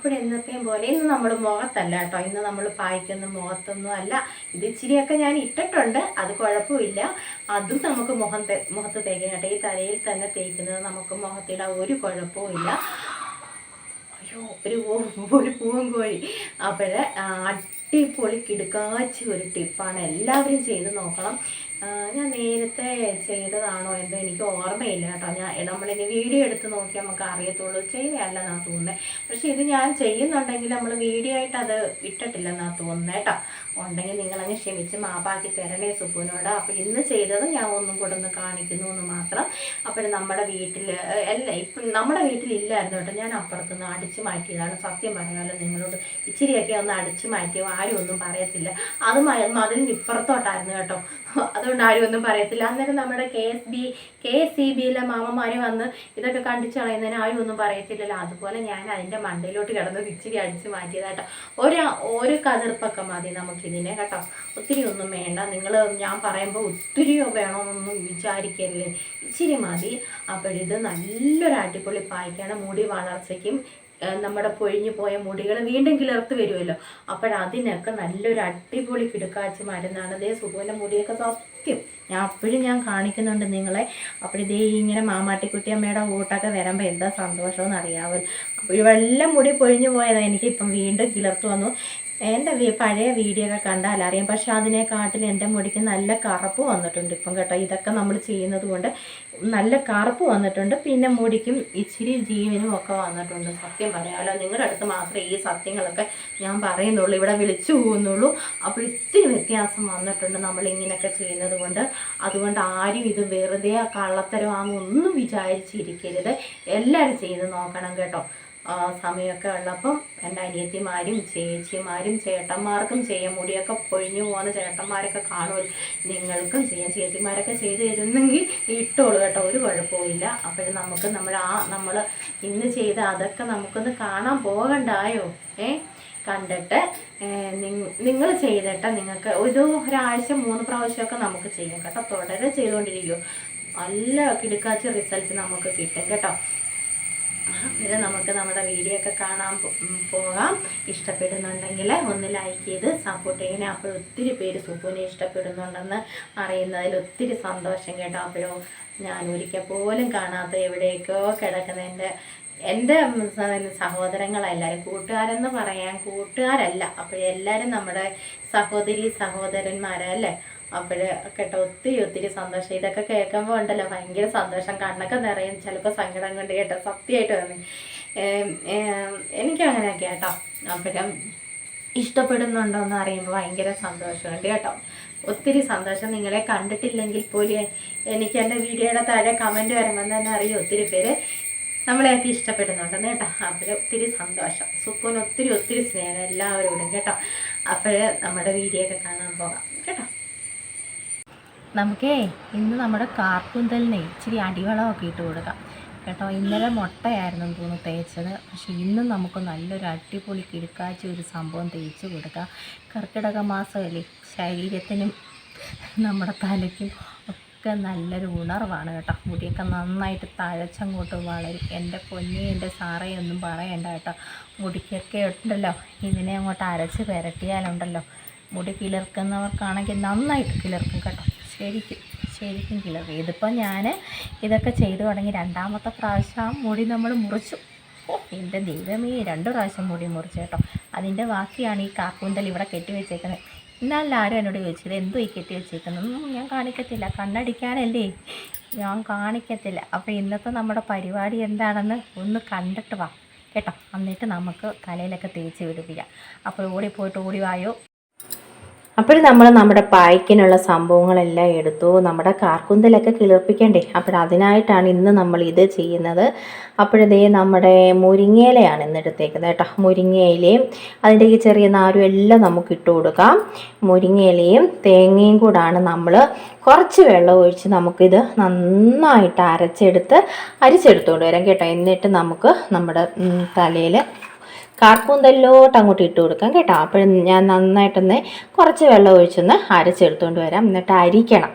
അപ്പോൾ എന്നത്തെയും പോലെ ഇന്ന് നമ്മൾ മുഖത്തല്ല കേട്ടോ. ഇന്ന് നമ്മൾ പായ്ക്കുന്ന മുഖത്തൊന്നും അല്ല. ഇത് ഇച്ചിരിയൊക്കെ ഞാൻ ഇട്ടിട്ടുണ്ട്. അത് കുഴപ്പമില്ല. അതും നമുക്ക് മുഖം മുഖത്ത് തേക്കാം കേട്ടോ. ഈ തലയിൽ തന്നെ തേക്കുന്നത് നമുക്ക് മുഖത്തിടാൻ ഒരു കുഴപ്പവും അയ്യോ ഒരു ഒരു പൂവൻ കോഴി അപ്പോൾ അടിപൊളി കിടുക്കാച്ച ഒരു ടിപ്പാണ് എല്ലാവരും ചെയ്ത് നോക്കണം. ഞാൻ നേരത്തെ ചെയ്തതാണോ എന്തോ എനിക്ക് ഓർമ്മയില്ല കേട്ടോ. ഞാൻ നമ്മളിനി വീഡിയോ എടുത്ത് നോക്കിയാൽ നമുക്ക് അറിയത്തുള്ളൂ. ചെയ്യുകയല്ല എന്നാ തോന്നുന്നത് പക്ഷെ ഇത് ഞാൻ ചെയ്യുന്നുണ്ടെങ്കിൽ നമ്മൾ വീഡിയോ ആയിട്ട് അത് ഇട്ടിട്ടില്ലെന്നാ തോന്നുന്നത് കേട്ടോ. ഉണ്ടെങ്കിൽ നിങ്ങളങ്ങ് ക്ഷമിച്ച് മാപ്പാക്കി തരണേ സുപ്പുവിനോട് അപ്പോൾ ഇന്ന് ചെയ്തത് ഞാൻ ഒന്നും കൂടെ ഒന്ന് കാണിക്കുന്നു എന്ന് മാത്രം. അപ്പോൾ നമ്മുടെ വീട്ടിൽ അല്ല ഇപ്പം നമ്മുടെ വീട്ടിലില്ലായിരുന്നു കേട്ടോ. ഞാൻ അപ്പുറത്തുനിന്ന് അടിച്ചു മാറ്റിയതാണ്. സത്യം പറയാമല്ലോ നിങ്ങളോട് ഇച്ചിരിയൊക്കെ ഒന്ന് അടിച്ചു മാറ്റിയോ ആരും ഒന്നും പറയത്തില്ല. അത് മതിലിന് ഇപ്പുറത്തോട്ടായിരുന്നു കേട്ടോ. അതുകൊണ്ട് ആരും ഒന്നും പറയത്തില്ല. അന്നേരം നമ്മുടെ K S B K S C ബിയിലെ മാമന്മാർ വന്ന് ഇതൊക്കെ കണ്ടിച്ച് കളയുന്നതിന് ആരും ഒന്നും പറയത്തില്ലല്ലോ. അതുപോലെ ഞാൻ അതിന്റെ മണ്ടയിലോട്ട് കിടന്ന് ഇച്ചിരി അടിച്ച് മാറ്റിയതായിട്ടോ ഒരു ഒരു കതിർപ്പൊക്കെ മതി നമുക്കിതിനെ കേട്ടോ ഒത്തിരി ഒന്നും വേണ്ട. നിങ്ങൾ ഞാൻ പറയുമ്പോൾ ഒത്തിരിയോ വേണമെന്നൊന്നും വിചാരിക്കരുത്. ഇച്ചിരി മതി. അപ്പോഴിത് നല്ലൊരു അടിപൊളി പായ്ക്കാണ്. മുടി വളർച്ചയ്ക്കും നമ്മുടെ പൊഴിഞ്ഞു പോയ മുടികൾ വീണ്ടും കിളർത്ത് വരുമല്ലോ. അപ്പോഴതിനൊക്കെ നല്ലൊരു അടിപൊളി കിടുക്കാച്ചി മരുന്നാണ്. ഇതേ സുഖുവിന്റെ മുടിയൊക്കെ സത്യം ഞാൻ അപ്പോഴും ഞാൻ കാണിക്കുന്നുണ്ട് നിങ്ങളെ. അപ്പോഴിതേ ഇങ്ങനെ മാമാട്ടിക്കുട്ടിയമ്മയുടെ കൂട്ടൊക്കെ വരുമ്പോൾ എന്താ സന്തോഷമെന്ന് അറിയാമല്ലോ അപ്പോൾ ഇവെല്ലാം മുടി പൊഴിഞ്ഞു പോയതാണ് എനിക്ക് ഇപ്പം വീണ്ടും കിളർത്ത് വന്നു. എന്റെ പഴയ വീഡിയോ ഒക്കെ കണ്ടാൽ അറിയാം. പക്ഷെ അതിനെക്കാട്ടിൽ എന്റെ മുടിക്ക് നല്ല കറുപ്പ് വന്നിട്ടുണ്ട് ഇപ്പം കേട്ടോ. ഇതൊക്കെ നമ്മൾ ചെയ്യുന്നത് കൊണ്ട് നല്ല കറുപ്പ് വന്നിട്ടുണ്ട്. പിന്നെ മുടിക്കും ഇച്ചിരി ജീവനും ഒക്കെ വന്നിട്ടുണ്ട്. സത്യം പറയാമല്ലോ നിങ്ങളുടെ അടുത്ത് മാത്രമേ ഈ സത്യങ്ങളൊക്കെ ഞാൻ പറയുന്നുള്ളൂ. ഇവിടെ വിളിച്ചു പോകുന്നുള്ളൂ. അപ്പോൾ ഇത്തിരി വ്യത്യാസം വന്നിട്ടുണ്ട് നമ്മൾ ഇങ്ങനെയൊക്കെ ചെയ്യുന്നത് കൊണ്ട്. അതുകൊണ്ട് ആരും ഇത് വെറുതെ കള്ളത്തരമാണെന്നൊന്നും വിചാരിച്ചിരിക്കരുത്. എല്ലാവരും ചെയ്ത് നോക്കണം കേട്ടോ. സമയമൊക്കെ ഉള്ളപ്പം എന്റെ അനിയത്തിമാരും ചേച്ചിമാരും ചേട്ടന്മാർക്കും ചെയ്യാൻ മുടിയൊക്കെ പൊഴിഞ്ഞു പോകുന്ന ചേട്ടന്മാരൊക്കെ കാണുമല്ലോ. നിങ്ങൾക്കും ചെയ്യാം. ചേച്ചിമാരൊക്കെ ചെയ്ത് തരുന്നെങ്കിൽ ഇട്ടോളൂ കേട്ടോ. ഒരു കുഴപ്പമില്ല അപ്പോഴും നമുക്ക് നമ്മൾ ആ നമ്മൾ ഇന്ന് ചെയ്ത അതൊക്കെ നമുക്കൊന്ന് കാണാൻ പോകണ്ടായോ? ഏ? കണ്ടിട്ട് നിങ്ങൾ ചെയ്തിട്ട് നിങ്ങൾക്ക് ഒരു ഒരാഴ്ച മൂന്ന് പ്രാവശ്യമൊക്കെ നമുക്ക് ചെയ്യാം കേട്ടോ. തുടരെ ചെയ്തുകൊണ്ടിരിക്കും. നല്ല കിടുക്കാച്ച റിസൾട്ട് നമുക്ക് കിട്ടും കേട്ടോ. ഇത് നമുക്ക് നമ്മുടെ വീഡിയോ ഒക്കെ കാണാൻ പോകാം. ഇഷ്ടപ്പെടുന്നുണ്ടെങ്കിൽ ഒന്ന് ലൈക്ക് ചെയ്ത് സപ്പോർട്ട് ചെയ്യണേ അപ്പോൾ ഒത്തിരി പേര് സുബുവിനെ ഇഷ്ടപ്പെടുന്നുണ്ടെന്ന് അറിയുന്നതിൽ ഒത്തിരി സന്തോഷം കേട്ടോ. അപ്പോഴോ ഞാൻ ഒരിക്കൽ പോലും കാണാത്ത എവിടേക്കോ കിടക്കുന്ന എന്റെ എന്റെ സഹോദരങ്ങളെല്ലാവരും കൂട്ടുകാരെന്ന് പറയാൻ കൂട്ടുകാരല്ല. അപ്പോഴെല്ലാവരും നമ്മുടെ സഹോദരി സഹോദരന്മാരല്ലേ? അപ്പോഴ് കേട്ടോ ഒത്തിരി ഒത്തിരി സന്തോഷം. ഇതൊക്കെ കേൾക്കുമ്പോൾ ഉണ്ടല്ലോ ഭയങ്കര സന്തോഷം. കണ്ണൊക്കെ നിറയും. ചിലപ്പോൾ സങ്കടം കൊണ്ട് കേട്ടോ സത്യമായിട്ട് തോന്നി എനിക്കങ്ങനെയൊക്കെ കേട്ടോ അപ്പോഴും ഇഷ്ടപ്പെടുന്നുണ്ടോ എന്ന് അറിയുമ്പോൾ ഭയങ്കര സന്തോഷമുണ്ട് കേട്ടോ. ഒത്തിരി സന്തോഷം. നിങ്ങളെ കണ്ടിട്ടില്ലെങ്കിൽ പോലും എനിക്ക് എന്റെ വീഡിയോയുടെ താഴെ കമന്റ് വരുമ്പോൾ തന്നെ അറിയും. ഒത്തിരി പേര് നമ്മളെയൊക്കെ ഇഷ്ടപ്പെടുന്നുണ്ടെന്ന് കേട്ടോ. അപ്പോൾ ഒത്തിരി സന്തോഷം. സുപ്പൂന് ഒത്തിരി ഒത്തിരി സ്നേഹം എല്ലാവരോടും കേട്ടോ. അപ്പോൾ നമ്മുടെ വീഡിയോ ഒക്കെ കാണാൻ പോകാം കേട്ടോ. നമുക്കേ ഇന്ന് നമ്മുടെ കാർക്കുന്തലിനെ ഇച്ചിരി അടിവളമൊക്കെ ഇട്ട് കൊടുക്കാം. കേട്ടോ ഇന്നലെ മുട്ടയായിരുന്നു തോന്നുന്നു തേച്ചത്. പക്ഷെ ഇന്നും നമുക്ക് നല്ലൊരു അടിപൊളി കിടുക്കാച്ച ഒരു സംഭവം തേച്ച് കൊടുക്കാം. കർക്കിടക മാസമല്ലേ ശരീരത്തിനും നമ്മുടെ തലയ്ക്കും ഒക്കെ നല്ലൊരു ഉണർവാണ് കേട്ടോ. മുടിയൊക്കെ നന്നായിട്ട് തഴച്ചങ്ങോട്ട് വളരും. എന്റെ പൊന്നി എന്റെ സാറേ ഒന്നും പറയണ്ട കേട്ടോ. മുടിക്കൊക്കെ ഉണ്ടല്ലോ. ഇതിനെ അങ്ങോട്ട് അരച്ച് പുരട്ടിയാലുണ്ടല്ലോ. മുടി കിളിർക്കുന്നവർക്കാണെങ്കിൽ നന്നായിട്ട് കിളിർക്കും കേട്ടോ. ശരിക്കും ശരിക്കും കിളർ ഇതിപ്പോൾ ഞാൻ ഇതൊക്കെ ചെയ്തു തുടങ്ങി രണ്ടാമത്തെ പ്രാവശ്യം മുടി നമ്മൾ മുറിച്ചു. എന്റെ ദൈവമേ രണ്ട് പ്രാവശ്യം മുടി മുറിച്ചു കേട്ടോ. അതിന്റെ ബാക്കിയാണ് ഈ കാക്കൂന്തൽ ഇവിടെ കെട്ടി വെച്ചേക്കുന്നത്. ഇന്നല്ല ആരും എന്നോട് ചോദിച്ചത് എന്തോ ഈ കെട്ടി വെച്ചേക്കുന്നത്? ഞാൻ കാണിക്കത്തില്ല. കണ്ണടിക്കാനല്ലേ? ഞാൻ കാണിക്കത്തില്ല. അപ്പോൾ ഇന്നത്തെ നമ്മുടെ പരിപാടി എന്താണെന്ന് ഒന്ന് കണ്ടിട്ട് വാ. കേട്ടോ. എന്നിട്ട് നമുക്ക് തലയിലൊക്കെ തേച്ച് പിടിപ്പിക്കാം അപ്പോൾ ഓടിപ്പോയിട്ട് ഓടി വായോ അപ്പോഴും നമ്മൾ നമ്മുടെ പായ്ക്കിനുള്ള സംഭവങ്ങളെല്ലാം എടുത്തു. നമ്മുടെ കാർക്കുന്തലൊക്കെ കിളിർപ്പിക്കണ്ടേ? അപ്പോൾ അതിനായിട്ടാണ് ഇന്ന് നമ്മൾ ഇത് ചെയ്യുന്നത്. അപ്പോഴതേ നമ്മുടെ മുരിങ്ങയിലയാണ് ഇന്ന് എടുത്തേക്കുന്നത് കേട്ടോ. മുരിങ്ങയിലയും അതിന്റെ ഈ ചെറിയ നാരും എല്ലാം നമുക്ക് ഇട്ട് കൊടുക്കാം. മുരിങ്ങയിലയും തേങ്ങയും കൂടാണ് നമ്മൾ കുറച്ച് വെള്ളം ഒഴിച്ച് നമുക്കിത് നന്നായിട്ട് അരച്ചെടുത്ത് അരിച്ചെടുത്തുകൊണ്ട് വരാം കേട്ടോ. എന്നിട്ട് നമുക്ക് നമ്മുടെ തലയിൽ കാർപ്പൂന്തലിലോട്ട് അങ്ങോട്ട് ഇട്ട് കൊടുക്കാം കേട്ടോ. അപ്പോഴും ഞാൻ നന്നായിട്ടൊന്ന് കുറച്ച് വെള്ളം ഒഴിച്ചൊന്ന് അരച്ചെടുത്തുകൊണ്ട് വരാം. എന്നിട്ട് അരിക്കണം.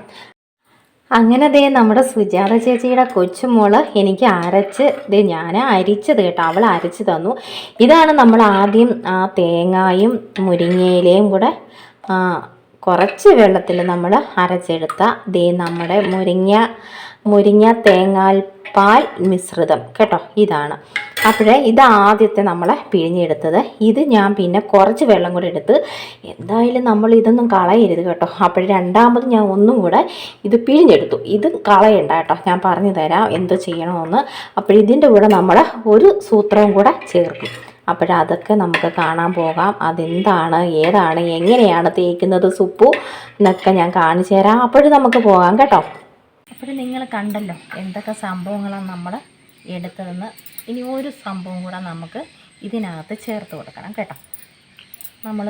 അങ്ങനെ ദേ നമ്മുടെ സുജാത ചേച്ചിയുടെ കൊച്ചുമോൾ എനിക്ക് അരച്ച് ദേ ഞാൻ അരിച്ചത് കേട്ടോ. അവൾ അരച്ച് തന്നു. ഇതാണ് നമ്മൾ ആദ്യം ആ തേങ്ങായും മുരിങ്ങയിലയും കൂടെ കുറച്ച് വെള്ളത്തിൽ നമ്മൾ അരച്ചെടുത്ത ദേ നമ്മുടെ മുരിങ്ങ മുരിങ്ങ തേങ്ങാൽ പാൽ മിശ്രിതം കേട്ടോ. ഇതാണ്. അപ്പോഴേ ഇത് ആദ്യത്തെ നമ്മൾ പിഴിഞ്ഞെടുത്തത്. ഇത് ഞാൻ പിന്നെ കുറച്ച് വെള്ളം കൂടെ എടുത്ത് എന്തായാലും നമ്മൾ ഇതൊന്നും കളയരുത് കേട്ടോ. അപ്പോൾ രണ്ടാമത് ഞാൻ ഒന്നും കൂടെ ഇത് പിഴിഞ്ഞെടുത്തു. ഇത് കളയണ്ട കേട്ടോ. ഞാൻ പറഞ്ഞു തരാം എന്തോ ചെയ്യണമെന്ന്. അപ്പോൾ ഇതിന്റെ കൂടെ നമ്മൾ ഒരു സൂത്രവും കൂടെ ചേർക്കും. അപ്പോഴതൊക്കെ നമുക്ക് കാണാൻ പോകാം. അതെന്താണ് ഏതാണ് എങ്ങനെയാണ് തേക്കുന്നത് സുപ്പു എന്നൊക്കെ ഞാൻ കാണിച്ചു തരാം. അപ്പോഴും നമുക്ക് പോകാം കേട്ടോ. അപ്പോൾ നിങ്ങൾ കണ്ടല്ലോ എന്തൊക്കെ സംഭവങ്ങളാണ് നമ്മൾ എടുത്തതെന്ന്. ഇനി ഒരു സംഭവം കൂടെ നമുക്ക് ഇതിനകത്ത് ചേർത്ത് കൊടുക്കണം കേട്ടോ. നമ്മൾ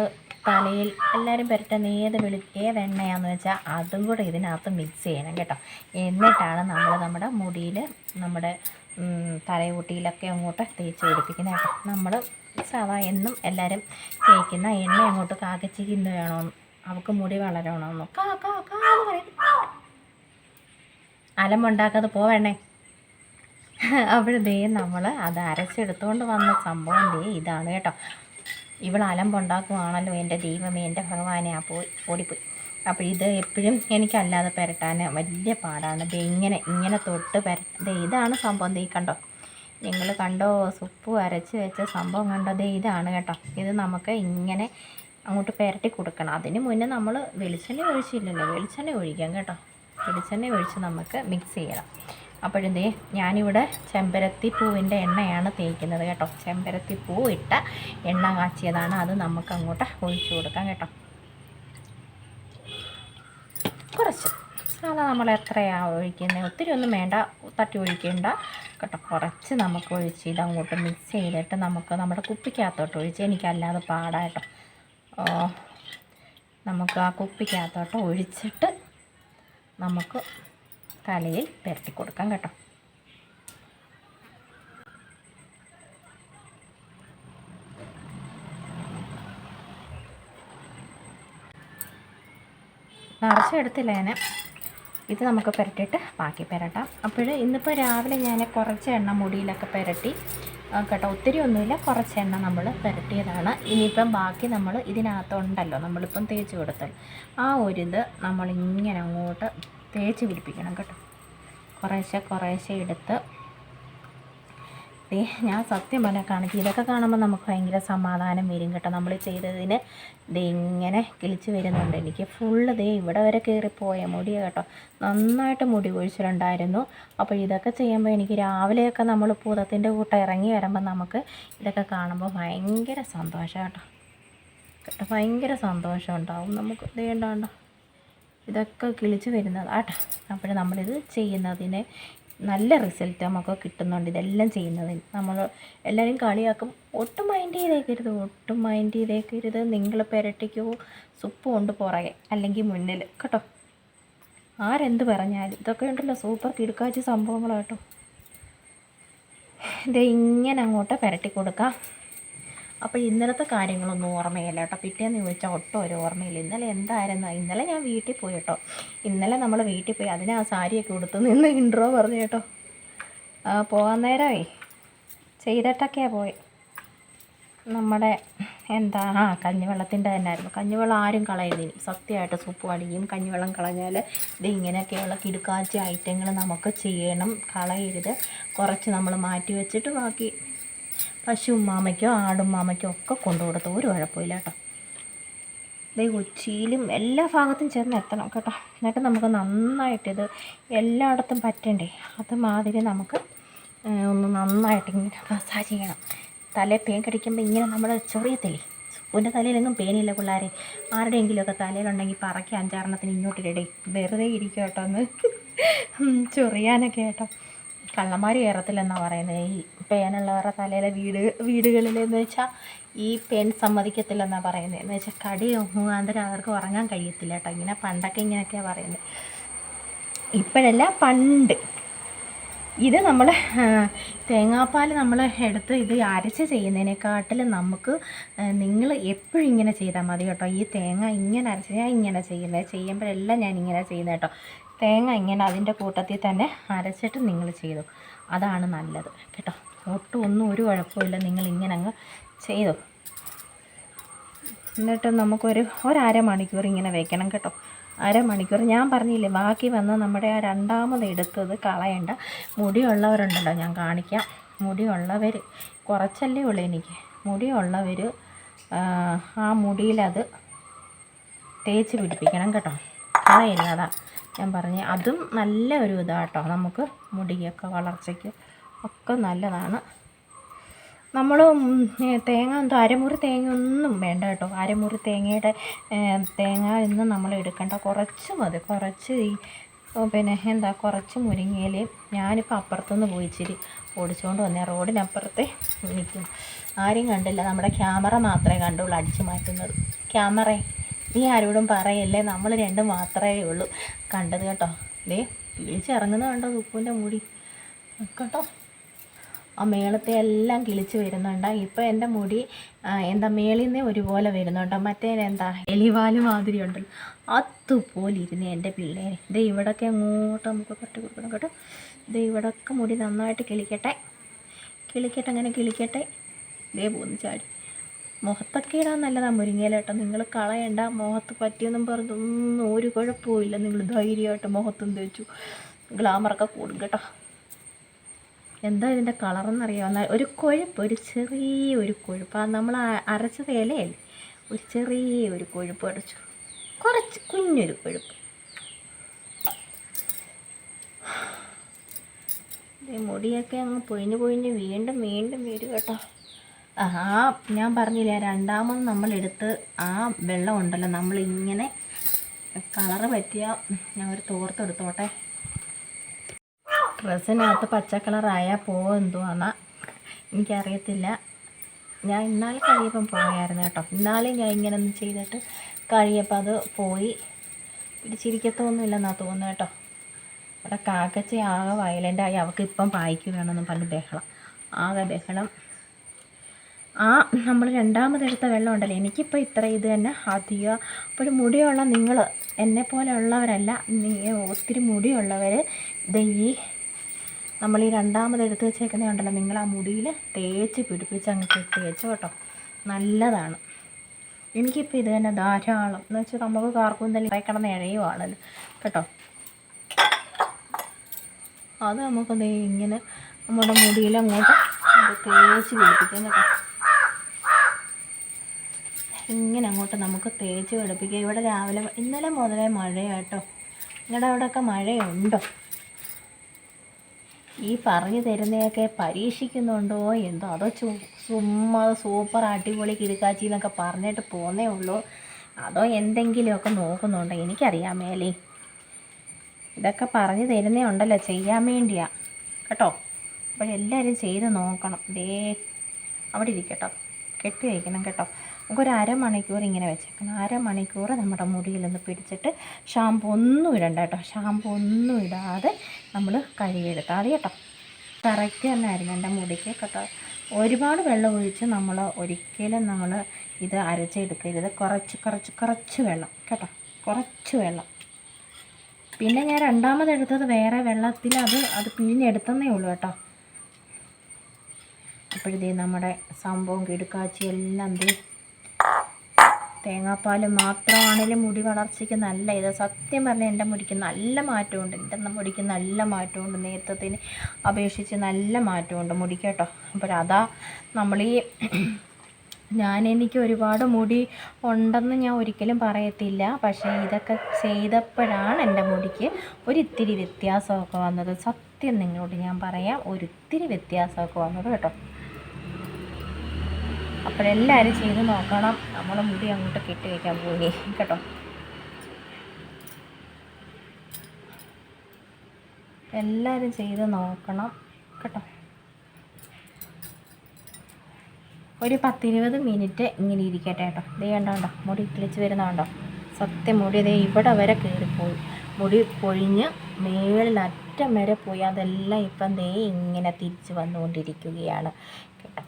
തലയിൽ എല്ലാവരും പുരട്ടുന്ന ഏത് വെളി ഏത് എണ്ണയാണെന്ന് വെച്ചാൽ അതും കൂടെ ഇതിനകത്ത് മിക്സ് ചെയ്യണം കേട്ടോ. എന്നിട്ടാണ് നമ്മൾ നമ്മുടെ മുടിയിൽ നമ്മുടെ തലയൂട്ടിയിലൊക്കെ അങ്ങോട്ട് തേച്ച് പിടിപ്പിക്കുന്നത് കേട്ടോ. നമ്മൾ സാധാ എന്നും എല്ലാവരും തേക്കുന്ന എണ്ണ അങ്ങോട്ട് കാക്കച്ചിരിക്കുന്ന വേണോ അവൾക്ക് മുടി വളരണമെന്നോ കാ കാ കാ എന്ന് അലമുണ്ടാക്കാതെ പോവേണേ അപ്പോൾ ദേ നമ്മൾ അത് അരച്ചെടുത്തുകൊണ്ട് വന്ന സംഭവം ദേ ഇതാണ് കേട്ടോ. ഇവൾ അലമ്പുണ്ടാക്കുവാണല്ലോ എന്റെ ദൈവമേ എന്റെ ഭഗവാനെ. ആ പോയി ഓടിപ്പോയി. അപ്പോൾ ഇത് എപ്പോഴും എനിക്കല്ലാതെ പുരട്ടാൻ വലിയ പാടാണ്. ദേ ഇങ്ങനെ ഇങ്ങനെ തൊട്ട് പെര ഇതാണ് സംഭവം. ദേ കണ്ടോ? നിങ്ങൾ കണ്ടോ? സുപ്പ് അരച്ച് വെച്ച സംഭവം കണ്ടോ? ദേ ഇതാണ് കേട്ടോ. ഇത് നമുക്ക് ഇങ്ങനെ അങ്ങോട്ട് പുരട്ടി കൊടുക്കണം. അതിന് മുന്നേ നമ്മൾ വെളിച്ചെണ്ണ ഒഴിച്ചില്ലല്ലോ. വെളിച്ചെണ്ണ ഒഴിക്കാം കേട്ടോ. വെളിച്ചെണ്ണ ഒഴിച്ച് നമുക്ക് മിക്സ് ചെയ്യണം. അപ്പോഴിതേ ഞാനിവിടെ ചെമ്പരത്തി പൂവിന്റെ എണ്ണയാണ് തേക്കുന്നത് കേട്ടോ. ചെമ്പരത്തി പൂ ഇട്ട എണ്ണ കാച്ചിയതാണ്. അത് നമുക്ക് അങ്ങോട്ട് ഒഴിച്ചു കൊടുക്കാം കേട്ടോ. കുറച്ച്. അത് നമ്മൾ എത്രയാണ് ഒഴിക്കുന്നത് ഒത്തിരി ഒന്നും വേണ്ട. തട്ടി ഒഴിക്കേണ്ട കേട്ടോ. കുറച്ച് നമുക്ക് ഒഴിച്ച് ഇത് അങ്ങോട്ട് മിക്സ് ചെയ്തിട്ട് നമുക്ക് നമ്മുടെ കുപ്പിക്കകത്തോട്ട് ഒഴിച്ച് എനിക്കല്ലാതെ പാടാട്ടോ നമുക്ക് ആ കുപ്പിക്കകത്തോട്ട് ഒഴിച്ചിട്ട് നമുക്ക് തലയിൽ പെരട്ടി കൊടുക്കാം കേട്ടോ. നിറച്ചെടുത്തില്ല ഞാൻ ഇത് നമുക്ക് പുരട്ടിയിട്ട് ബാക്കി പുരട്ടാം. അപ്പോൾ ഇന്നിപ്പോൾ രാവിലെ ഞാൻ കുറച്ച് എണ്ണ മുടിയിലൊക്കെ പുരട്ടി കേട്ടോ ഒത്തിരി ഒന്നുമില്ല കുറച്ച് എണ്ണ നമ്മൾ പുരട്ടിയതാണ്. ഇനിയിപ്പം ബാക്കി നമ്മൾ ഇതിനകത്തുണ്ടല്ലോ നമ്മളിപ്പം തേച്ച് കൊടുത്തത്. ആ ഒരു ഇത് നമ്മളിങ്ങനെ അങ്ങോട്ട് തേച്ച് പിടിപ്പിക്കണം കേട്ടോ. കുറേശ്ശെ കുറേശ്ശെ എടുത്ത് ഞാൻ സത്യം പറഞ്ഞാൽ കാണിക്കും ഇതൊക്കെ കാണുമ്പോൾ നമുക്ക് ഭയങ്കര സമാധാനം വരും കേട്ടോ. നമ്മൾ ചെയ്തതിന് ദേ ഇങ്ങനെ കിളിച്ച് വരുന്നുണ്ട്. എനിക്ക് ഫുള്ള് ദേ ഇവിടെ വരെ കയറിപ്പോയ മുടിയ കേട്ടോ. നന്നായിട്ട് മുടി കൊഴിച്ചിലുണ്ടായിരുന്നു. അപ്പോൾ ഇതൊക്കെ ചെയ്യുമ്പോൾ എനിക്ക് രാവിലെയൊക്കെ നമ്മൾ പൂതത്തിന്റെ കൂട്ടം ഇറങ്ങി വരുമ്പോൾ നമുക്ക് ഇതൊക്കെ കാണുമ്പോൾ ഭയങ്കര സന്തോഷം കേട്ടോ. കേട്ടോ ഭയങ്കര സന്തോഷം ഉണ്ടാവും നമുക്ക്. ദേണ്ടാണ്ടോ ഇതൊക്കെ കിളിച്ച് വരുന്നതാട്ടോ. അപ്പോൾ നമ്മളിത് ചെയ്യുന്നതിന് നല്ല റിസൾട്ട് നമുക്ക് കിട്ടുന്നുണ്ട്. ഇതെല്ലാം ചെയ്യുന്നതിന്. നമ്മൾ എല്ലാവരും കളിയാക്കും. ഒട്ടും മൈൻഡ് ചെയ്തേക്കരുത്. ഒട്ടും മൈൻഡ് ചെയ്തേക്കരുത്. നിങ്ങൾ പെരട്ടിക്കോ സുപ്പ് കൊണ്ട് പുറകെ അല്ലെങ്കിൽ മുന്നിൽ. കേട്ടോ? ആരെന്ത് പറഞ്ഞാലും. ഇതൊക്കെ ഉണ്ടല്ലോ സൂപ്പർ കിടുക്കാച്ചി സംഭവങ്ങളാട്ടോ. ഇത് ഇങ്ങനെ അങ്ങോട്ട് പെരട്ടി കൊടുക്കാം അപ്പോൾ ഇന്നലത്തെ കാര്യങ്ങളൊന്നും ഓർമ്മയില്ല കേട്ടോ. പിറ്റേന്ന് ചോദിച്ചാൽ ഒട്ടും ഒരു ഓർമ്മയില്ല. ഇന്നലെ എന്തായിരുന്നു? ഇന്നലെ ഞാൻ വീട്ടിൽ പോയി കേട്ടോ. ഇന്നലെ നമ്മൾ വീട്ടിൽ പോയി അതിന് ആ സാരിയൊക്കെ കൊടുത്തു നിന്ന് ഇൻട്രോ പറഞ്ഞു കേട്ടോ. പോകാൻ നേരമായി. ചെയ്തിട്ടൊക്കെയാണ് പോയി. നമ്മുടെ എന്താ ആ കഞ്ഞിവെള്ളത്തിന്റെ തന്നെ ആയിരുന്നു കഞ്ഞിവെള്ളം ആരും കളയുന്നില്ല. സത്യമായിട്ട് സൂപ്പ് അടിയും കഞ്ഞിവെള്ളം കളഞ്ഞാൽ ഇത് ഇങ്ങനെയൊക്കെയുള്ള കിടുക്കാച്ചി ഐറ്റങ്ങൾ നമുക്ക് ചെയ്യണം. കളയരുത്. കുറച്ച് നമ്മൾ മാറ്റി വെച്ചിട്ട് ബാക്കി പശു മാമയ്ക്കോ ആടും മാമയ്ക്കോ ഒക്കെ കൊണ്ടു കൊടുത്തു ഒരു കുഴപ്പമില്ല കേട്ടോ. ഇതേ കൊച്ചിയിലും എല്ലാ ഭാഗത്തും ചേർന്ന് എത്തണം കേട്ടോ. എന്നിട്ട് നമുക്ക് നന്നായിട്ടിത് എല്ലായിടത്തും പറ്റണ്ടേ? അതുമാതിരി നമുക്ക് ഒന്ന് നന്നായിട്ട് ഇങ്ങനെ മസാജ് ചെയ്യണം. തലേ പേൻ കടിക്കുമ്പോൾ ഇങ്ങനെ നമ്മൾ ചൊറിയത്തില്ലേ? സുപ്പൂന്റെ തലയിലെങ്ങും പേനില്ല പിള്ളേരെ. ആരുടെയെങ്കിലുമൊക്കെ തലയിലുണ്ടെങ്കിൽ പറക്കി അഞ്ചാറെണ്ണത്തിന് ഇങ്ങോട്ടിടേ വെറുതെ ഇരിക്കും കേട്ടോ ഒന്ന്. ചൊറിയാനൊക്കെ കേട്ടോ. കള്ളന്മാർ കയറത്തില്ലെന്നാണ് പറയുന്നത്. ഈ പേനുള്ളവരുടെ തലയിലെ വീട് വീടുകളിലെന്ന് വെച്ചാൽ ഈ പേൻ സമ്മതിക്കത്തില്ലെന്നാണ് പറയുന്നത്. എന്ന് വെച്ചാൽ കടി മുഖാന്തരം അവർക്ക് ഉറങ്ങാൻ കഴിയത്തില്ല കേട്ടോ. ഇങ്ങനെ പണ്ടൊക്കെ ഇങ്ങനെയൊക്കെയാണ് പറയുന്നത്. ഇപ്പോഴല്ല പണ്ട്. ഇത് നമ്മൾ തേങ്ങാപ്പാൽ നമ്മൾ എടുത്ത് ഇത് അരച്ച് ചെയ്യുന്നതിനെക്കാട്ടിലും നമുക്ക് നിങ്ങൾ എപ്പോഴും ഇങ്ങനെ ചെയ്താൽ മതി കേട്ടോ. ഈ തേങ്ങ ഇങ്ങനെ അരച്ച് ഞാൻ ഇങ്ങനെ ചെയ്യുന്നത്. ചെയ്യുമ്പോഴെല്ലാം ഞാൻ ഇങ്ങനെ ചെയ്യുന്നത് കേട്ടോ. തേങ്ങ ഇങ്ങനെ അതിന്റെ കൂട്ടത്തിൽ തന്നെ അരച്ചിട്ട് നിങ്ങൾ ചെയ്തു. അതാണ് നല്ലത് കേട്ടോ. ഒട്ടും ഒന്നും ഒരു കുഴപ്പമില്ല നിങ്ങൾ ഇങ്ങനെ അങ്ങ് ചെയ്തു. എന്നിട്ട് നമുക്കൊരു ഒരര മണിക്കൂർ ഇങ്ങനെ വെക്കണം കേട്ടോ. അരമണിക്കൂർ ഞാൻ പറഞ്ഞില്ലേ ബാക്കി വന്ന് നമ്മുടെ ആ രണ്ടാമത് എടുത്തത് കളയണ്ട. മുടിയുള്ളവരുണ്ടല്ലോ ഞാൻ കാണിക്കാം. മുടിയുള്ളവർ കുറച്ചല്ലേ ഉള്ളൂ എനിക്ക്. മുടിയുള്ളവർ ആ മുടിയിലത് തേച്ച് പിടിപ്പിക്കണം കേട്ടോ. കളയില്ല അതാ. ഞാൻ പറഞ്ഞ അതും നല്ല ഒരു ഇതാട്ടോ. നമുക്ക് മുടിയൊക്കെ വളർച്ചയ്ക്ക് ഒക്കെ നല്ലതാണ്. നമ്മൾ തേങ്ങ എന്തോ അരമുറി തേങ്ങ ഒന്നും വേണ്ട കേട്ടോ. അരമുറി തേങ്ങയുടെ തേങ്ങ ഇന്ന് നമ്മൾ എടുക്കേണ്ട കുറച്ച് മതി. കുറച്ച് ഈ പിന്നെ എന്താ കുറച്ച് മുരിങ്ങയിലയും ഞാനിപ്പോൾ അപ്പുറത്തുനിന്ന് പോയി ഇച്ചിരി ഓടിച്ചുകൊണ്ട് വന്നേ. റോഡിനപ്പുറത്തെ നിൽക്കും ആരും കണ്ടില്ല. നമ്മുടെ ക്യാമറ മാത്രമേ കണ്ടുള്ളൂ അടിച്ചു മാറ്റുന്നത്. ക്യാമറ നീ ആരോടും പറയല്ലേ? നമ്മൾ രണ്ടും മാത്രമേ ഉള്ളൂ. കണ്ടത് കേട്ടോ. ദേ കിളിച്ചിറങ്ങുന്നത് കണ്ടോ? ഉപ്പൂന്റെ മുടി. കേട്ടോ ആ മേളത്തെ എല്ലാം കിളിച്ച് വരുന്നുണ്ട്. ഇപ്പം എന്റെ മുടി എന്താ മേളിൽ നിന്നേ ഒരുപോലെ വരുന്നുണ്ട്. മറ്റേ എന്താ എലിവാൽ മാതിരി ഉണ്ടല്ലോ അതുപോലെ ഇരുന്ന് എന്റെ പിള്ളേരെ. ഇത് ഇവിടൊക്കെ അങ്ങോട്ട് നമുക്ക് പറ്റി കൊടുക്കണം കേട്ടോ. ഇത് ഇവിടൊക്കെ മുടി നന്നായിട്ട് കിളിക്കട്ടെ. കിളിക്കട്ടെ അങ്ങനെ കിളിക്കട്ടെ. ഇതേ പോന്ന് ചാടി. മുഖത്തൊക്കെ ഇടാൻ നല്ലതാണ് മുരിങ്ങയില നിങ്ങൾ കളയണ്ട മുഖത്ത് പറ്റിയൊന്നും പറഞ്ഞൊന്നും ഒരു കുഴപ്പമില്ല നിങ്ങൾ ധൈര്യമായിട്ട് മുഖത്തും തേച്ചു. ഗ്ലാമറൊക്കെ കൂടും കേട്ടോ. എന്താ ഇതിന്റെ കളറെന്നറിയാവുന്ന ഒരു കൊഴുപ്പ് ഒരു ചെറിയ ഒരു കൊഴുപ്പ്. ആ നമ്മൾ അരച്ച അരച്ചത് ഇലയല്ലേ? ഒരു ചെറിയ ഒരു കൊഴുപ്പ് അടച്ചു കുറച്ച് കുഞ്ഞൊരു കൊഴുപ്പ്. മുടിയൊക്കെ അങ്ങ് പൊഴിഞ്ഞ് പൊഴിഞ്ഞ് വീണ്ടും വീണ്ടും വരും കേട്ടോ. ആ ഞാൻ പറഞ്ഞില്ലേ രണ്ടാമത് നമ്മളെടുത്ത് ആ വെള്ളം ഉണ്ടല്ലോ നമ്മളിങ്ങനെ കളറ് പറ്റിയ ഞാൻ ഒരു തോർത്തെടുത്തോട്ടെ ഡ്രസ്സിനകത്ത് പച്ച കളറായാൽ പോവോ എന്തുവാന്നാ എനിക്കറിയത്തില്ല. ഞാൻ ഇന്നാളെ കഴിയപ്പം പോയായിരുന്നു കേട്ടോ. ഇന്നാളെ ഞാൻ ഇങ്ങനെ ഒന്ന് ചെയ്തിട്ട് കഴിയപ്പോൾ അത് പോയി. പിടിച്ചിരിക്കത്തൊന്നുമില്ലെന്നാണ് തോന്നുന്നത് കേട്ടോ. ഇവിടെ കാക്കച്ചി ആകെ വയലന്റായി അവൾക്ക് ഇപ്പം പായ്ക്ക് പറഞ്ഞ് ബഹളം. ആകെ ബഹളം. ആ നമ്മൾ രണ്ടാമതെടുത്ത വെള്ളം ഉണ്ടല്ലോ എനിക്കിപ്പോൾ ഇത്ര ഇത് തന്നെ അധികം. അപ്പോൾ മുടിയുള്ള നിങ്ങൾ എന്നെ പോലെയുള്ളവരല്ല ഒത്തിരി മുടിയുള്ളവർ ഇത് ഈ നമ്മൾ ഈ രണ്ടാമതെടുത്ത് വെച്ചേക്കുന്നത് ഉണ്ടല്ലോ. നിങ്ങൾ ആ മുടിയിൽ തേച്ച് പിടിപ്പിച്ച് അങ്ങ് വെച്ചോ കേട്ടോ. നല്ലതാണ്. എനിക്കിപ്പോൾ ഇത് തന്നെ ധാരാളം. എന്ന് വെച്ചാൽ നമുക്ക് കാർക്കും തന്നെ കിടന്ന് ഇഴയുവാണല്ലോ കേട്ടോ. അത് നമുക്ക് ഇങ്ങനെ നമ്മുടെ ഇത് തേച്ച് പിടിപ്പിക്കാം കേട്ടോ. ഇങ്ങനെ അങ്ങോട്ട് നമുക്ക് തേച്ച് പിടിപ്പിക്കുക. ഇവിടെ രാവിലെ ഇന്നലെ മുതലേ മഴയാട്ടോ. നിങ്ങളുടെ അവിടെയൊക്കെ മഴയുണ്ടോ? ഈ പറഞ്ഞു തരുന്നതൊക്കെ പരീക്ഷിക്കുന്നുണ്ടോ? എന്തോ അതോ ചു ചുമ്മാ സൂപ്പർ അടിപൊളി കിടുക്കാച്ചി എന്നൊക്കെ പറഞ്ഞിട്ട് പോന്നേ ഉള്ളൂ. അതോ എന്തെങ്കിലുമൊക്കെ നോക്കുന്നുണ്ടോ? എനിക്കറിയാൻ മേലേ. ഇതൊക്കെ പറഞ്ഞു തരുന്നേ ഉണ്ടല്ലോ. ചെയ്യാൻ വേണ്ടിയാ. കേട്ടോ? അപ്പോഴെല്ലാവരും ചെയ്ത് നോക്കണം. ദേ അവിടെ ഇരിക്കട്ടോ. കെട്ടി വയ്ക്കണം കേട്ടോ. നമുക്കൊരു അരമണിക്കൂർ ഇങ്ങനെ വെച്ചേക്കണം. അരമണിക്കൂർ നമ്മുടെ മുടിയിലൊന്ന് പിടിച്ചിട്ട് ഷാമ്പു ഒന്നും ഇടണ്ട കേട്ടോ. ഷാമ്പു ഒന്നും ഇടാതെ നമ്മൾ കഴുകിയെടുത്താൽ മതി കേട്ടോ. കറക്റ്റ് തന്നെ ആയിരുന്നു എന്റെ മുടിക്ക് കേട്ടോ. ഒരുപാട് വെള്ളം ഒഴിച്ച് നമ്മൾ ഒരിക്കലും നമ്മൾ ഇത് അരച്ചെടുക്കരുത്. കുറച്ച് കുറച്ച് കുറച്ച് വെള്ളം കേട്ടോ. കുറച്ച് വെള്ളം. പിന്നെ ഞാൻ രണ്ടാമത് എടുത്തത് വേറെ വെള്ളത്തിൽ അത് അത് പിഴിഞ്ഞെടുത്തന്നേ ഉള്ളൂ കേട്ടോ. അപ്പോഴത്തേ നമ്മുടെ സംഭവം കിടുക്കാച്ചി എല്ലാം ദേ തേങ്ങാപ്പാൽ മാത്രമാണെങ്കിലും മുടി വളർച്ചയ്ക്ക് നല്ല ഇത് സത്യം പറഞ്ഞാൽ എന്റെ മുടിക്ക് നല്ല മാറ്റമുണ്ട്. എന്റെ മുടിക്ക് നല്ല മാറ്റമുണ്ട്. നേരത്തത്തിന് അപേക്ഷിച്ച് നല്ല മാറ്റമുണ്ട് മുടി കേട്ടോ. അപ്പോഴതാ നമ്മൾ ഈ ഞാൻ എനിക്ക് ഒരുപാട് മുടി ഉണ്ടെന്ന് ഞാൻ ഒരിക്കലും പറയത്തില്ല. പക്ഷേ ഇതൊക്കെ ചെയ്തപ്പോഴാണ് എന്റെ മുടിക്ക് ഒരിത്തിരി വ്യത്യാസമൊക്കെ വന്നത്. സത്യം നിങ്ങളോട് ഞാൻ പറയാം ഒരിത്തിരി വ്യത്യാസമൊക്കെ വന്നത് കേട്ടോ. അപ്പോഴെല്ലാവരും ചെയ്ത് നോക്കണം. നമ്മളെ മുടി അങ്ങോട്ട് കെട്ടി വയ്ക്കാൻ പോയി കേട്ടോ? എല്ലാവരും ചെയ്ത് നോക്കണം. കേട്ടോ? ഒരു പത്തിരുപത് മിനിറ്റ് ഇങ്ങനെ ഇരിക്കട്ടെ കേട്ടോ. ദേ കണ്ടോ മുടി കിളിച്ച് വരുന്നുണ്ടോ സത്യം മുടി ദേ ഇവിടെ വരെ കയറിപ്പോയി. മുടി പൊഴിഞ്ഞ് മേളിൽ അറ്റം വരെ പോയി. അതെല്ലാം ഇപ്പം ദേ ഇങ്ങനെ തിരിച്ച് വന്നുകൊണ്ടിരിക്കുകയാണ് കേട്ടോ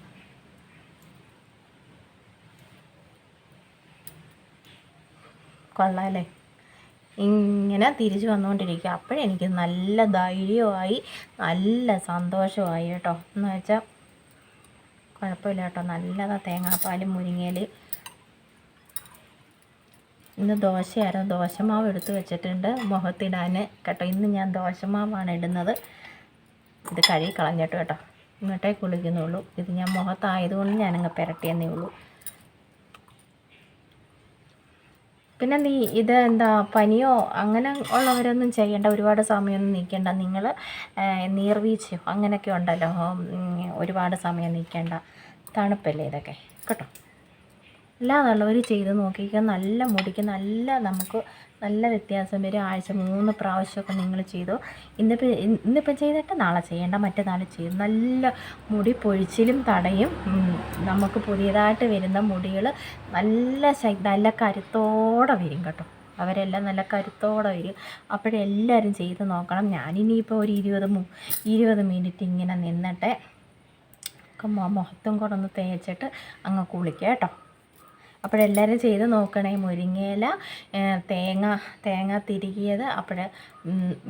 കൊള്ളാമല്ലേ ഇങ്ങനെ തിരിച്ചു വന്നുകൊണ്ടിരിക്കുക. അപ്പോഴെനിക്ക് നല്ല ധൈര്യമായി നല്ല സന്തോഷമായി കേട്ടോ. എന്ന് വെച്ചാൽ കുഴപ്പമില്ല കേട്ടോ. നല്ലതാണ് തേങ്ങാപ്പാലും മുരിങ്ങയിൽ ഇന്ന് ദോശയായിരുന്നു. ദോശമാവ് എടുത്തു വെച്ചിട്ടുണ്ട് മുഖത്തിടാൻ കേട്ടോ ഇന്ന് ഞാൻ ദോശമാവാണ് ഇടുന്നത്. ഇത് കഴുകി കളഞ്ഞിട്ട് കേട്ടോ. ഇങ്ങോട്ടേ കുളിക്കുന്നുള്ളൂ. ഇത് ഞാൻ മുഖത്തായതുകൊണ്ട് ഞാനങ്ങ് പുരട്ടിയെന്നേ ഉള്ളൂ. പിന്നെ നീ ഇത് എന്താ പനിയോ അങ്ങനെ ഉള്ളവരൊന്നും ചെയ്യേണ്ട ഒരുപാട് സമയമൊന്നും നിൽക്കേണ്ട നിങ്ങൾ നീർവീഴ്ചയോ അങ്ങനെയൊക്കെ ഉണ്ടല്ലോ. ഒരുപാട് സമയം നിൽക്കേണ്ട തണുപ്പല്ലേ ഇതൊക്കെ? കേട്ടോ? അല്ലാതുള്ളവർ ചെയ്ത് നോക്കിക്കുക നല്ല മുടിക്ക് നല്ല നമുക്ക് നല്ല വ്യത്യാസം വരും. ആഴ്ച മൂന്ന് പ്രാവശ്യമൊക്കെ നിങ്ങൾ ചെയ്തു. ഇന്നിപ്പോൾ ഇന്നിപ്പോൾ ചെയ്തിട്ട് നാളെ ചെയ്യേണ്ട മറ്റന്നാൾ ചെയ്യും. നല്ല മുടി പൊഴിച്ചിലും തടയും നമുക്ക് പുതിയതായിട്ട് വരുന്ന മുടികൾ നല്ല നല്ല കരുത്തോടെ വരും കേട്ടോ. അവരെല്ലാം നല്ല കരുത്തോടെ വരും. അപ്പോഴെല്ലാവരും ചെയ്ത് നോക്കണം. ഞാനിനിയിപ്പോൾ ഒരു ഇരുപത് ഇരുപത് മിനിറ്റ് ഇങ്ങനെ നിന്നിട്ട് മുഖത്തും കൂടെ ഒന്ന് തേച്ചിട്ട് അങ്ങ് കുളിക്കാം കേട്ടോ. അപ്പോഴെല്ലാവരും ചെയ്ത് നോക്കണേ. മുരിങ്ങയില തേങ്ങ തേങ്ങ തിരികിയത് അപ്പോൾ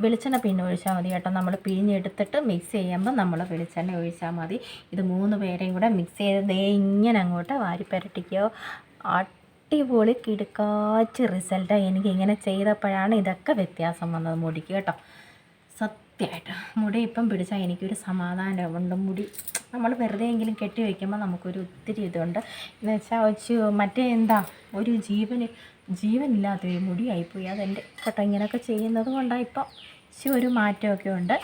വെളിച്ചെണ്ണ പിന്നെ ഒഴിച്ചാൽ മതി കേട്ടോ. നമ്മൾ പിഴിഞ്ഞെടുത്തിട്ട് മിക്സ് ചെയ്യുമ്പോൾ നമ്മൾ വെളിച്ചെണ്ണ ഒഴിച്ചാൽ മതി. ഇത് മൂന്ന് പേരെയും കൂടെ മിക്സ് ചെയ്ത് ദേ ഇങ്ങനെ അങ്ങോട്ട് വാരി അടിപൊളി കിടുക്കാച്ച് റിസൾട്ടാണ് എനിക്ക് ഇങ്ങനെ ചെയ്തപ്പോഴാണ് ഇതൊക്കെ വ്യത്യാസം വന്നത്. മുടിക്ക് കേട്ടോ. സത്യമായിട്ട് മുടി ഇപ്പം പിടിച്ചാൽ എനിക്കൊരു സമാധാനമുണ്ട് മുടി. നമ്മൾ വെറുതെ എങ്കിലും കെട്ടി വയ്ക്കുമ്പോൾ നമുക്കൊരു ഒത്തിരി ഇതുണ്ട്. എന്ന് വെച്ചാൽ വെച്ച് മറ്റേ എന്താ ഒരു ജീവന് ജീവനില്ലാത്തൊരു മുടിയായിപ്പോയി. അതെന്റെ കേട്ടോ ഇങ്ങനെയൊക്കെ ചെയ്യുന്നത് കൊണ്ടാണ് ഇപ്പം ഇച്ചിരി ഒരു മാറ്റമൊക്കെ ഉണ്ട്.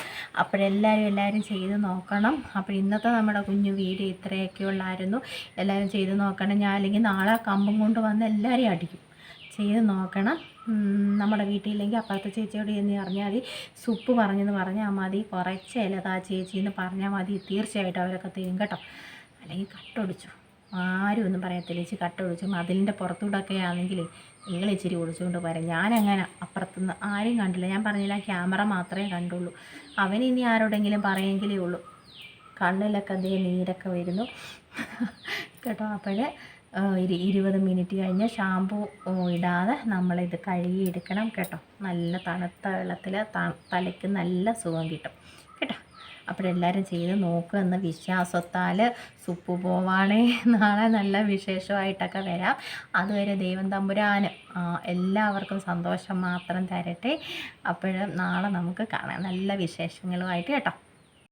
അപ്പോഴെല്ലാവരും എല്ലാവരും ചെയ്ത് നോക്കണം. അപ്പോൾ ഇന്നത്തെ നമ്മുടെ കുഞ്ഞു വീഡിയോ ഇത്രയൊക്കെ ഉള്ളായിരുന്നു. എല്ലാവരും ചെയ്ത് നോക്കണം. ഞാൻ അല്ലെങ്കിൽ നാളെ കമ്പം കൊണ്ട് വന്ന് എല്ലാവരെയും അടിക്കും. ചെയ്ത് നോക്കണം. നമ്മുടെ വീട്ടിലില്ലെങ്കിൽ അപ്പുറത്തെ ചേച്ചിയോട് ചെന്ന് പറഞ്ഞാൽ മതി. സുപ്പ് പറഞ്ഞെന്ന് പറഞ്ഞാൽ മതി. കുറച്ച് ഇലതാ ചേച്ചി എന്ന് പറഞ്ഞാൽ മതി. തീർച്ചയായിട്ടും അവരൊക്കെ തരും കേട്ടോ. അല്ലെങ്കിൽ കട്ടൊടിച്ചു ആരും ഒന്നും പറയത്തില്ല. ചേച്ചി കട്ടൊടിച്ചു മതിലിന്റെ പുറത്തൂടൊക്കെ ആണെങ്കിൽ നിങ്ങൾ ഇച്ചിരി ഒടിച്ചുകൊണ്ട് പോരാം ഞാനങ്ങനെ അപ്പുറത്തുനിന്ന് ആരും കണ്ടില്ല. ഞാൻ പറഞ്ഞില്ല ക്യാമറ മാത്രമേ കണ്ടുള്ളൂ. അവനിനി ആരോടെങ്കിലും പറയുമെങ്കിലേ ഉള്ളൂ. കണ്ണിലൊക്കെ അതേ നീരൊക്കെ വരുന്നു. കേട്ടോ. അപ്പോഴേ ഒരു ഇരുപത് മിനിറ്റ് കഴിഞ്ഞ് ഷാമ്പു ഇടാതെ നമ്മളിത് കഴുകിയെടുക്കണം കേട്ടോ. നല്ല തണുത്ത വെള്ളത്തിൽ തലയ്ക്ക് നല്ല സുഖം കിട്ടും കേട്ടോ. അപ്പോഴെല്ലാവരും ചെയ്ത് നോക്കുക എന്ന വിശ്വാസത്താൽ സുപ്പ് പോവാണേ നാളെ നല്ല വിശേഷമായിട്ടൊക്കെ വരാം. അതുവരെ ദൈവം തമ്പുരാന് എല്ലാവർക്കും സന്തോഷം മാത്രം തരട്ടെ. അപ്പോഴും നാളെ നമുക്ക് കാണാം. നല്ല വിശേഷങ്ങളുമായിട്ട് കേട്ടോ.